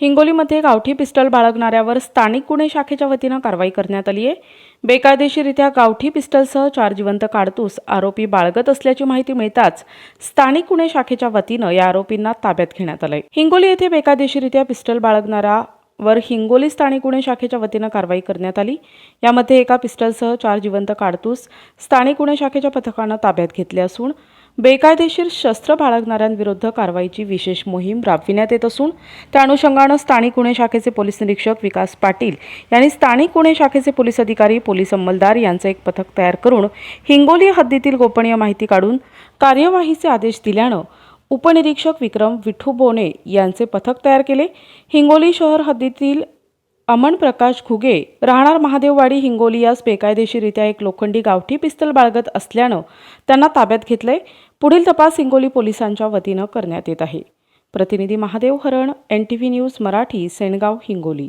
हिंगोलीमध्ये गावठी पिस्टल बाळगणाऱ्यावर स्थानिक गुन्हे शाखेच्या वतीनं कारवाई करण्यात आली आहे. बेकायदेशीरित्या गावठी पिस्टलसह चार जिवंत काडतूस आरोपी बाळगत असल्याची माहिती मिळताच स्थानिक गुन्हे शाखेच्या वतीनं या आरोपींना ताब्यात घेण्यात आलंय. हिंगोली येथे बेकायदेशीरित्या पिस्टल बाळगणारा वर हिंगोली स्थानिक गुन्हे शाखेच्या वतीनं कारवाई करण्यात आली. यामध्ये एका पिस्टलसह चार जिवंत काडतूस स्थानिक गुन्हे शाखेच्या पथकानं ताब्यात घेतले असून बेकायदेशीर शस्त्र बाळगणाऱ्यांविरुद्ध कारवाईची विशेष मोहीम राबविण्यात येत असून त्या अनुषंगानं स्थानिक गुन्हे शाखेचे पोलीस निरीक्षक विकास पाटील यांनी स्थानिक गुन्हे शाखेचे पोलीस अधिकारी पोलीस अंमलदार यांचं एक पथक तयार करून हिंगोली हद्दीतील गोपनीय माहिती काढून कार्यवाहीचे आदेश दिल्यानं उपनिरीक्षक विक्रम विठू बोने यांचे पथक तयार केले. हिंगोली शहर हद्दीतील अमन प्रकाश घुगे राहणार महादेववाडी हिंगोली यास बेकायदेशीरित्या एक लोखंडी गावठी पिस्तल बाळगत असल्यानं त्यांना ताब्यात घेतलंय. पुढील तपास हिंगोली पोलिसांच्या वतीनं करण्यात येत आहे. प्रतिनिधी Mahadev Haran N T V news Marathi Sengaon Hingoli.